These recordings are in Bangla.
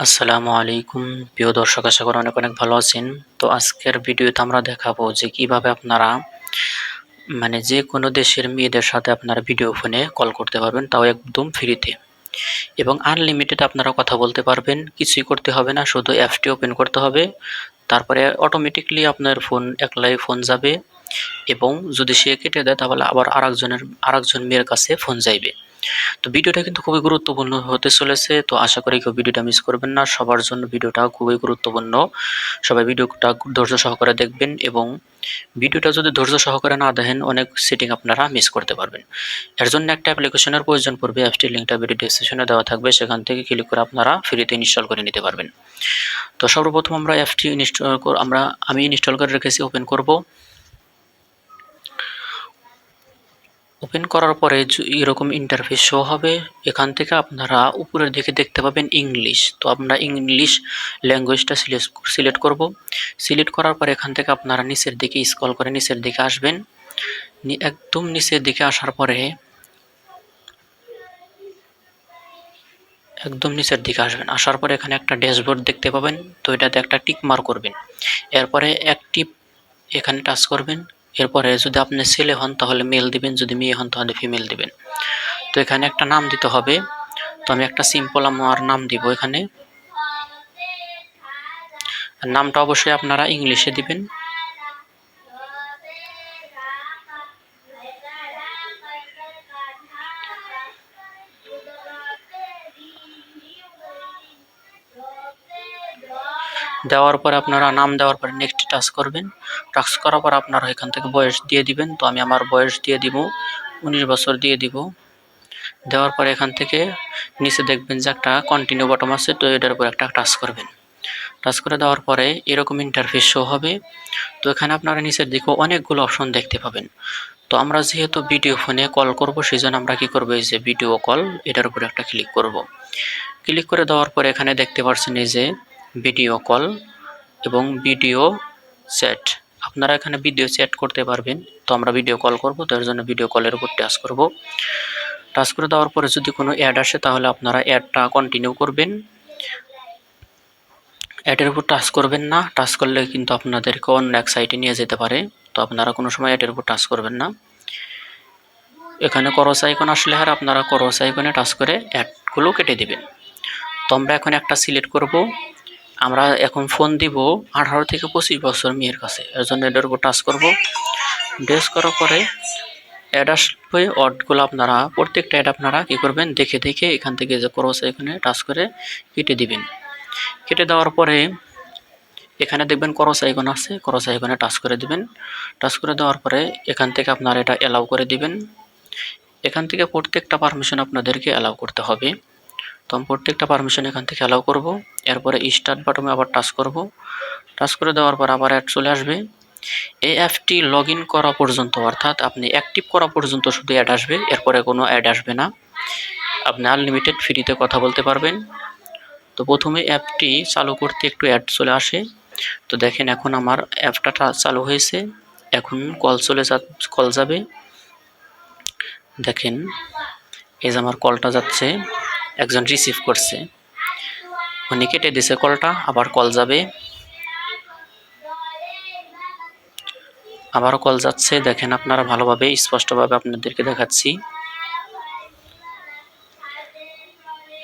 আসসালামু আলাইকুম। প্রিয় দর্শক, আশা করি অনেক অনেক ভালো আছেন। তো আজকের ভিডিওতে আমরা দেখাবো যে কীভাবে আপনারা মানে যে কোনো দেশের মেয়েদের সাথে আপনারা ভিডিও ফোনে কল করতে পারবেন, তাও একদম ফ্রিতে এবং আনলিমিটেড আপনারা কথা বলতে পারবেন, কিছুই করতে হবে না, শুধু অ্যাপসটি ওপেন করতে হবে। তারপরে অটোমেটিকলি আপনার ফোন একলাই ফোন যাবে। এবং যদি সে কেটে দেয়, তাহলে আবার আরেকজনের, আরেকজন মেয়ের কাছে ফোন যাইবে। তো ভিডিওটা কিন্তু খুবই গুরুত্বপূর্ণ হতে চলেছে, তো আশা করি কেউ ভিডিওটা মিস করবেন না। সবার জন্য ভিডিওটা খুবই গুরুত্বপূর্ণ। সবাই ভিডিওটা ধৈর্য সহকারে দেখবেন এবং ভিডিওটা যদি ধৈর্য সহকারে না দেখেন, অনেক সেটিং আপনারা মিস করতে পারবেন। এর জন্য একটা অ্যাপ্লিকেশনের প্রয়োজন পড়বে অ্যাপসটির লিঙ্কটা ভিডিও ডিসক্রিপশনে দেওয়া থাকবে, সেখান থেকে ক্লিক করে আপনারা ফ্রিতে ইনস্টল করে নিতে পারবেন। তো সর্বপ্রথম আমরা অ্যাপটি ইনস্টল আমরা আমি ইনস্টল করে রেখেছি ওপেন করব। ওপেন করার পরে এরকম ইন্টারফেস শো হবে। এখান থেকে আপনারা উপরের দিকে দেখতে পাবেন ইংলিশ তো আমরা ইংলিশ ল্যাঙ্গুয়েজটা সিলেক্ট সিলেক্ট করব। সিলেক্ট করার পর এখান থেকে আপনারা নিচের দিকে স্কল করে নিচের দিকে আসবেন। একদম নিচের দিকে আসার পরে একদম নিচের দিকে আসবেন। আসার পরে এখানে একটা ড্যাশবোর্ড দেখতে পাবেন। তো এটাতে একটা টিক মার করবেন। এরপরে অ্যাক্টিভ এখানে টাচ করবেন। এরপরে যদি আপনি ছেলে হন, তাহলে মেল দিবেন, যদি মেয়ে হন, তাহলে ফিমেল দিবেন। তো এখানে একটা নাম দিতে হবে। তো আমি একটা সিম্পল আমার নাম দিব এখানে। নামটা অবশ্যই আপনারা ইংলিশে দিবেন। দেওয়ার পরে আপনারা নাম দেওয়ার পরে নেক্সট টাচ করবেন। টাচ করার পর আপনারা এখান থেকে বয়স দিয়ে দিবেন। তো আমি আমার বয়স দিয়ে দিব, উনিশ বছর দিয়ে দিব। দেওয়ার পরে এখান থেকে নিচে দেখবেন যে একটা কন্টিনিউ বটম আছে, তো এটার উপর একটা টাচ করবেন। টাচ করে দেওয়ার পরে এরকম ইন্টারফেস শো হবে। তো এখানে আপনারা নিচের দিকে অনেকগুলো অপশন দেখতে পাবেন। তো আমরা যেহেতু ভিডিও ফোনে কল করব সেই জন্য আমরা কী করব, এই যে ভিডিও কল এটার উপরে একটা ক্লিক করব। ক্লিক করে দেওয়ার পরে এখানে দেখতে পাচ্ছেন এই যে ভিডিও কল এবং ভিডিও চ্যাট। আপনারা এখানে ভিডিও চ্যাট করতে পারবেন। তো আমরা ভিডিও কল করব তার জন্য ভিডিও কলের উপর টাচ করব। টাচ করে দেওয়ার পরে যদি কোনো অ্যাড আসে, তাহলে আপনারা অ্যাডটা কন্টিনিউ করবেন। অ্যাডের উপর টাচ করবেন না। টাচ করলে কিন্তু আপনাদেরকে অন্য এক সাইটে নিয়ে যেতে পারে। তো আপনারা কোনো সময় অ্যাডের উপর টাচ করবেন না। এখানে করস আইকন আসলে আর আপনারা করস আইকনে টাচ করে অ্যাডগুলো কেটে দেবেন। তো আমরা এখন একটা সিলেক্ট করব। আমরা এখন ফোন দিব আঠারো থেকে পঁচিশ বছর মেয়ের কাছে। এর জন্য উপর টাচ করব। ড্রেস করার পরে অ্যাড আসবে অডগুলো আপনারা, প্রত্যেকটা অ্যাড আপনারা কী করবেন? দেখে দেখে এখান থেকে যে ক্রস এখানে টাচ করে কেটে দিবেন। কেটে দেওয়ার পরে এখানে দেখবেন ক্রস আইকন আছে ক্রস আইকনে টাচ করে দিবেন। টাচ করে দেওয়ার পরে এখান থেকে আপনারা এটা অ্যালাউ করে দিবেন। এখান থেকে প্রত্যেকটা পারমিশন আপনাদেরকে অ্যালাউ করতে হবে। তো আমি প্রত্যেকটা পারমিশন এখান থেকে অ্যালাউ করব। এরপরে স্টার্ট বাটনে আবার টাচ করব। টাচ করে দেওয়ার পর আবার অ্যাড চলে আসবে। এই অ্যাপটি লগ ইন করা পর্যন্ত, অর্থাৎ আপনি অ্যাক্টিভ করা পর্যন্ত শুধু অ্যাড আসবে, এরপরে কোনো অ্যাড আসবে না। আপনি আনলিমিটেড ফ্রিতে কথা বলতে পারবেন। তো প্রথমে অ্যাপটি চালু করতে একটু অ্যাড চলে আসে। তো দেখেন এখন আমার অ্যাপটা চালু হয়েছে। এখন কল চলে যা কল যাবে। দেখেন, এই যে আমার কলটা যাচ্ছে, একজন রিসিভ করছে। উনি কেটে দিছে কলটা, আবার কল যাবে। আবারও কল যাচ্ছে, দেখেন আপনারা ভালোভাবে, স্পষ্টভাবে আপনাদেরকে দেখাচ্ছি।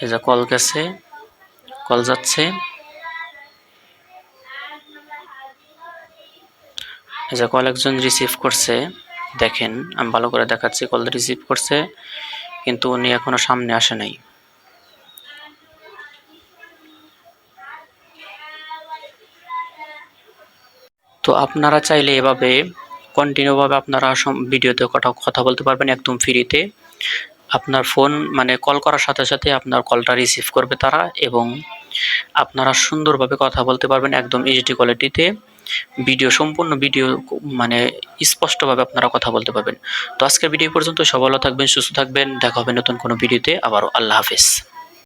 এই যে কল গেছে, কল যাচ্ছে। এই যে কল একজন রিসিভ করছে, দেখেন, আমি ভালো করে দেখাচ্ছি, কল রিসিভ করছে, কিন্তু উনি এখনও সামনে আসে নাই। তো আপনারা চাইলে এভাবে কন্টিনিউভাবে আপনারা ভিডিওতে কথা কথা বলতে পারবেন একদম ফ্রিতে আপনার ফোন মানে কল করার সাথে সাথে আপনার কলটা রিসিভ করবে তারা এবং আপনারা সুন্দরভাবে কথা বলতে পারবেন একদম এইচডি কোয়ালিটিতে ভিডিও সম্পূর্ণ ভিডিও মানে স্পষ্টভাবে আপনারা কথা বলতে পারবেন। তো আজকের ভিডিও পর্যন্ত সব ভালো থাকবেন, সুস্থ থাকবেন। দেখা হবে নতুন কোনো ভিডিওতে আবারও আল্লাহ হাফেজ।